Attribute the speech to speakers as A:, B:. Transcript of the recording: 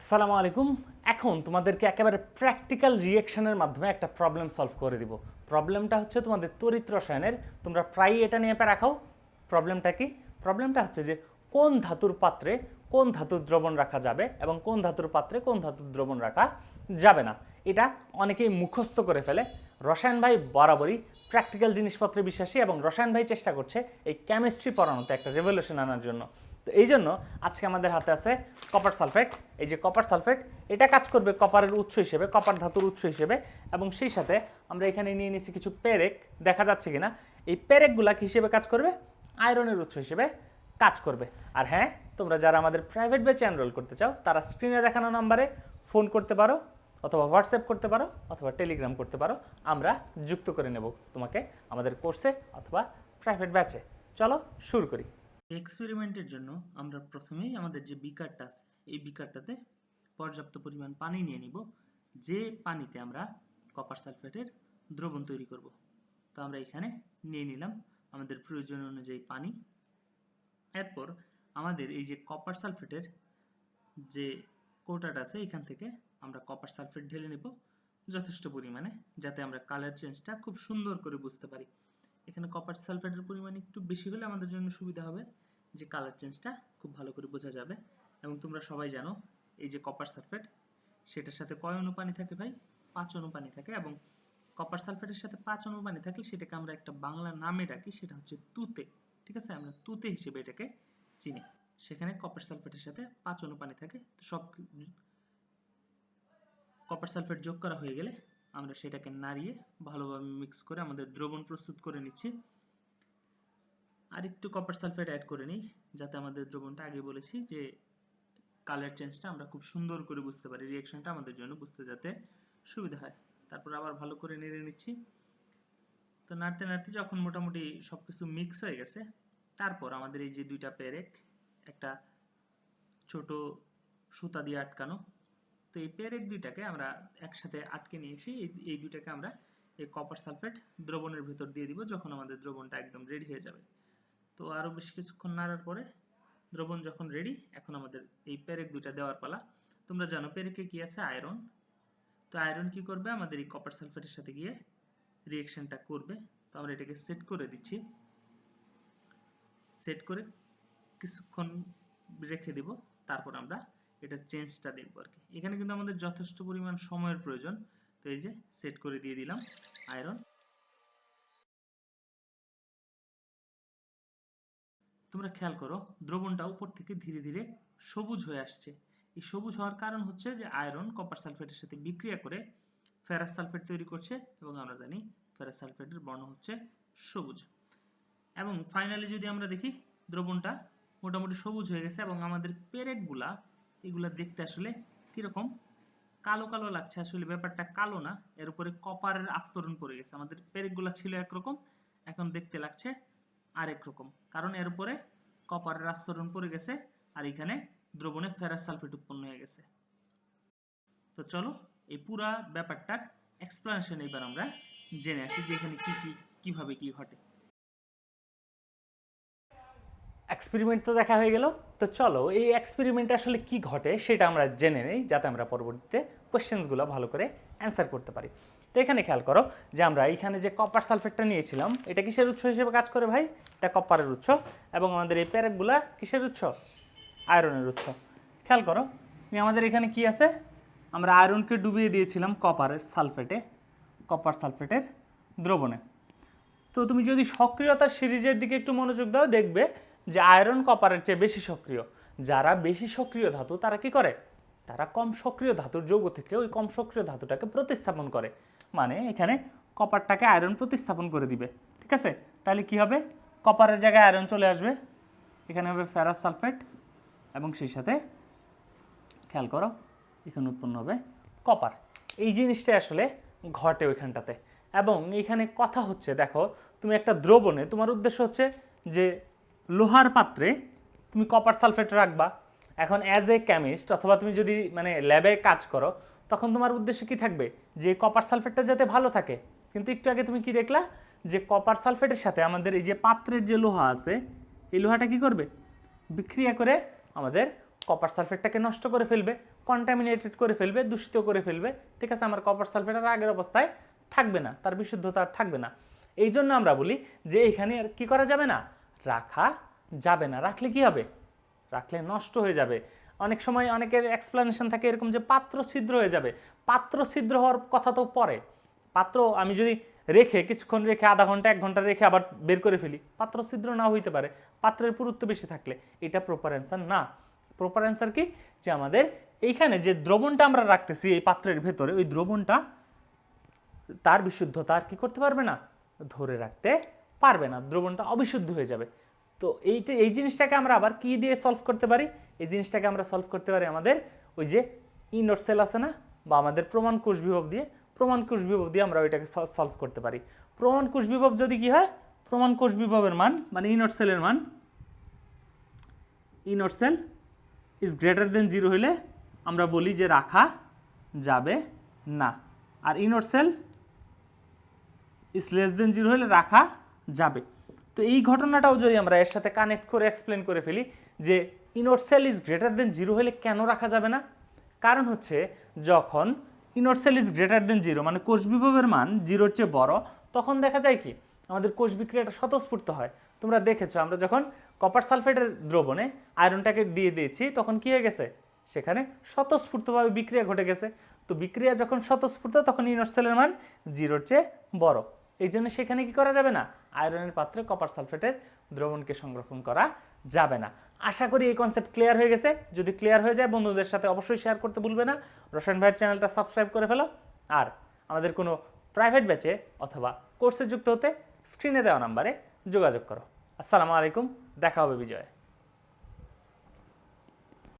A: আসসালামু আলাইকুম। এখন তোমাদেরকে একেবারে প্র্যাকটিক্যাল রিয়েকশনের মাধ্যমে একটা প্রবলেম সলভ করে দিব। প্রবলেমটা হচ্ছে তোমাদের তড়িৎ রসায়নের। তোমরা প্রায়ই এটা নিয়ে প্যারা খাও প্রবলেমটা কি? প্রবলেমটা হচ্ছে যে, কোন ধাতুর পাত্রে কোন ধাতুর দ্রবণ রাখা যাবে এবং কোন ধাতুর পাত্রে কোন ধাতুর দ্রবণ রাখা যাবে না। এটা অনেকেই মুখস্থ করে ফেলে। রসায়ন ভাই বরাবরই প্র্যাকটিক্যাল জিনিসপত্রে বিশ্বাসী এবং রসায়ন ভাই চেষ্টা করছে এই কেমিস্ট্রি পড়ানোতে একটা রেভলিউশন আনার জন্য। তো এই জন্য আজকে আমাদের হাতে আছে কপার সালফেট এই যে কপার সালফেট এটা কাজ করবে কপারের উৎস হিসেবে কপার ধাতুর উৎস হিসেবে। এবং সেই সাথে আমরা এখানে নিয়ে নিচ্ছি কিছু পেরেক। দেখা যাচ্ছে কিনা? এই পেরেকগুলা কি হিসেবে কাজ করবে? আয়রনের উৎস হিসেবে কাজ করবে। আর হ্যাঁ তোমরা যারা আমাদের প্রাইভেট ব্যাচে এনরোল করতে চাও, তারা স্ক্রিনে দেখানো নাম্বারে ফোন করতে পারো, অথবা হোয়াটসঅ্যাপ করতে পারো, অথবা টেলিগ্রাম করতে পারো। আমরা যুক্ত করে নেব তোমাকে আমাদের কোর্সে অথবা প্রাইভেট ব্যাচে চলো শুরু করি।
B: এক্সপেরিমেন্টের জন্য আমরা প্রথমেই আমাদের যে বিকারটা আছে, এই বিকারটাতে পর্যাপ্ত পরিমাণ পানি নিয়ে নিব। যে পানিতে আমরা কপার সালফেটের দ্রবণ তৈরি করব। তো আমরা এখানে নিয়ে নিলাম আমাদের প্রয়োজন অনুযায়ী পানি। এরপর আমাদের এই যে কপার সালফেটের যে কোটাটা আছে, এখান থেকে আমরা কপার সালফেট ঢেলে নেব যথেষ্ট পরিমাণে, যাতে আমরা কালার চেঞ্জটা খুব সুন্দর করে বুঝতে পারি। এখানে কপার সালফেটের পরিমাণ একটু বেশি হলে আমাদের জন্য সুবিধা হবে। যে কালার চেঞ্জটা খুব ভালো করে বোঝা যাবে। এবং তোমরা সবাই জানো, এই যে কপার সালফেট সেটার সাথে কয় অনুপানি থাকে ভাই? পাঁচ অনুপানি থাকে। এবং কপার সালফেটের সাথে পাঁচ অনুপানি থাকলে সেটাকে আমরা একটা বাংলা নামে ডাকি, সেটা হচ্ছে তুতে। ঠিক আছে? আমরা তুতে হিসেবে এটাকে চিনি। সেখানে কপার সালফেটের সাথে পাঁচ অনুপানি থাকে। তো সব কপার সালফেট যোগ করা হয়ে গেলে আমরা সেটাকে নাড়িয়ে ভালোভাবে মিক্স করে আমাদের দ্রবণ প্রস্তুত করে নিচ্ছি। আর একটু কপার সালফেট অ্যাড করে নিই, যাতে আমাদের দ্রবণটা আগে বলেছি যে কালার চেঞ্জটা আমরা খুব সুন্দর করে বুঝতে পারি রিয়াকশনটা আমাদের জন্য বুঝতে যাতে সুবিধা হয়। তারপর আবার ভালো করে নেড়ে নিচ্ছি। তো নাড়তে নাড়তে যখন মোটামুটি সব কিছু মিক্স হয়ে গেছে, তারপর আমাদের এই যে দুইটা পেরেক, একটা ছোট সুতা দিয়ে আটকানো, তো এই পেরেক দুইটাকে আমরা একসাথে আটকে নিয়েছি, এই এই দুইটাকে আমরা এই কপার সালফেট দ্রবণের ভেতর দিয়ে দিব, যখন আমাদের দ্রবণটা একদম রেডি হয়ে যাবে। তো আরও বেশ কিছুক্ষণ নাড়ার পরে দ্রবণ যখন রেডি এখন আমাদের এই পেরেক দুইটা দেওয়ার পালা। তোমরা জানো পেরেকে কি আছে? আয়রন তো আয়রন কি করবে? আমাদের এই কপার সালফেটের সাথে গিয়ে রিয়েকশনটা করবে। তো আমরা এটাকে সেট করে দিচ্ছি। সেট করে কিছুক্ষণ রেখে দিব। তারপর আমরা এটা চেঞ্জটা দেখব আর কি। এখানে কিন্তু আমাদের যথেষ্ট পরিমাণ সময়ের প্রয়োজন। তো এই যে সেট করে দিয়ে দিলাম আয়রন তোমরা খেয়াল করো দ্রবণটা উপর থেকে ধীরে ধীরে সবুজ হয়ে আসছে। এই সবুজ হওয়ার কারণ হচ্ছে যে আয়রন কপার সালফেটের সাথে বিক্রিয়া করে ফেরাস সালফেট তৈরি করছে এবং আমরা জানি ফেরাস সালফেটের বর্ণ হচ্ছে সবুজ। এবং ফাইনালি যদি আমরা দেখি, দ্রবণটা মোটামুটি সবুজ হয়ে গেছে এবং আমাদের পেরেকগুলা, এগুলা দেখতে আসলে কীরকম? কালো কালো লাগছে, আসলে ব্যাপারটা কালো না, এর উপরে কপারের আস্তরণ পড়ে গেছে। আমাদের পেরেকগুলা ছিল একরকম, এখন দেখতে লাগছে আরেক রকম। কারণ এর উপরে কপারের আস্তরণ পড়ে গেছে আর এখানে দ্রবণে ফেরাস সালফেট উৎপন্ন হয়ে গেছে। তো চলো এই পুরা ব্যাপারটার এক্সপ্লেনেশন এবার আমরা জেনে আসি যে এখানে কী কী, কীভাবে কী ঘটে।
A: এক্সপেরিমেন্ট তো দেখা হয়ে গেল। তো চলো এই এক্সপেরিমেন্টে আসলে কি ঘটে সেটা আমরা জেনে নেই, যাতে আমরা পরবর্তীতে কোশ্চেন্সগুলো ভালো করে অ্যান্সার করতে পারি। তো এখানে খেয়াল করো যে আমরা এখানে যে কপার সালফেটটা নিয়েছিলাম, এটা কিসের উৎস হিসেবে কাজ করে ভাই? এটা কপারের উৎস এবং আমাদের এই প্যারেকগুলা কিসের উৎস? আয়রনের উৎস। খেয়াল করো আমাদের এখানে কি আছে? আমরা আয়রনকে ডুবিয়ে দিয়েছিলাম কপারের সালফেটে কপার সালফেটের দ্রবণে। তো তুমি যদি সক্রিয়তার সিরিজের দিকে একটু মনোযোগ দাও, দেখবে যে আয়রন কপারের চেয়ে বেশি সক্রিয়। যারা বেশি সক্রিয় ধাতু, তারা কি করে? তারা কম সক্রিয় ধাতুর যৌগ থেকে ওই কম সক্রিয় ধাতুটাকে প্রতিস্থাপন করে। মানে এখানে কপারটাকে আয়রন প্রতিস্থাপন করে দিবে, ঠিক আছে? তাহলে কি হবে? কপারের জায়গায় আয়রন চলে আসবে। এখানে হবে ফেরাস সালফেট এবং সেই সাথে খেয়াল করো, এখানে উৎপন্ন হবে কপার। এই জিনিসটা আসলে ঘটে ওইখানটাতে। এবং এখানে কথা হচ্ছে, দেখো, তুমি একটা দ্রবণে, তোমার উদ্দেশ্য হচ্ছে যে লোহার পাত্রে তুমি কপার সালফেট রাখবা। এখন অ্যাজ এ কেমিস্ট অথবা তুমি যদি মানে ল্যাবে কাজ করো তখন তোমার উদ্দেশ্য কি থাকবে? যে কপার সালফেটটা যাতে ভালো থাকে। কিন্তু একটু আগে তুমি কি দেখলা? যে কপার সালফেটের সাথে আমাদের এই যে পাত্রের যে লোহা আছে, এই লোহাটা কি করবে? বিক্রিয়া করে আমাদের কপার সালফেটটাকে নষ্ট করে ফেলবে কন্টামিনেটেড করে ফেলবে, দূষিত করে ফেলবে। ঠিক আছে, আমার কপার সালফেট আর আগের অবস্থায় থাকবে না, তার বিশুদ্ধতা আর থাকবে না। এই জন্য আমরা বলি যে এখানে আর কী করা যাবে না? রাখা যাবে না। রাখলে কি হবে? রাখলে নষ্ট হয়ে যাবে। অনেক সময় অনেকের এক্সপ্লেনেশন থাকে এরকম যে পাত্র ছিদ্র হয়ে যাবে। পাত্র ছিদ্র হওয়ার কথা তো পরে। পাত্র আমি যদি রেখে, কিছুক্ষণ রেখে, আধা ঘণ্টা, এক ঘণ্টা রেখে আবার বের করে ফেলি, পাত্র ছিদ্র না হইতে পারে। পাত্রের পুরুত্ব বেশি থাকলে এটা প্রপার অ্যান্সার না। প্রপার অ্যান্সার কি? যে আমাদের এইখানে যে দ্রবণটা আমরা রাখতেছি এই পাত্রের ভেতরে, ওই দ্রবণটা তার বিশুদ্ধতা আর কি করতে পারবে না? ধরে রাখতে পারবে না। দ্রবণটা অবিশুদ্ধ হয়ে যাবে। তো এইটা, এই জিনিসটাকে আমরা আবার কি দিয়ে সলভ করতে পারি? এই জিনিসটাকে আমরা সলভ করতে পারি আমাদের ওই যে ইনোট সেল আছে না? বা আমাদের প্রমাণ কোষ বিভব দিয়ে, প্রমাণ কোষ বিভব দিয়ে আমরা ওইটাকে সলভ করতে পারি। প্রমাণ কোষ বিভব যদি কি হয়? প্রমাণ কোষ বিভবের মান মানে ইনোট সেলের মান E naught cell is greater than zero হলে আমরা বলি যে রাখা যাবে না। আর E naught cell is less than zero হলে রাখা যাবে। তো এই ঘটনাটাও যদি আমরা এর সাথে কানেক্ট করে এক্সপ্লেন করে ফেলি যে E naught cell is greater than zero হলে কেন রাখা যাবে না? কারণ হচ্ছে যখন E naught cell is greater than zero মানে কোষ বিভবের মান জিরোর চেয়ে বড়, তখন দেখা যায় কি? আমাদের কোষ বিক্রিয়াটা স্বতঃস্ফূর্ত হয়। তোমরা দেখেছ, আমরা যখন কপার সালফেটের দ্রবণে আয়রনটাকে দিয়ে দিয়েছি, তখন কী হয়ে গেছে? সেখানে স্বতঃস্ফূর্তভাবে বিক্রিয়া ঘটে গেছে। তো বিক্রিয়া যখন স্বতঃস্ফূর্ত, তখন ইনোট সেলের মান জিরোর চেয়ে বড়। এই জন্য সেখানে কি করা যাবে না? আয়রনের পাত্রে কপার সালফেটের দ্রবণকে সংরক্ষণ করা যাবে না। আশা করি এই কনসেপ্ট ক্লিয়ার হয়ে গেছে। যদি ক্লিয়ার হয়ে যায়, বন্ধুদের সাথে অবশ্যই শেয়ার করতে ভুলবে না। রোশন ভাইয়ের চ্যানেলটা সাবস্ক্রাইব করে ফেলো। আর আমাদের কোনো প্রাইভেট ব্যাচে অথবা কোর্সে যুক্ত হতে স্ক্রিনে দেওয়া নাম্বারে যোগাযোগ করো। আসসালামু আলাইকুম, দেখা হবে বিজয়।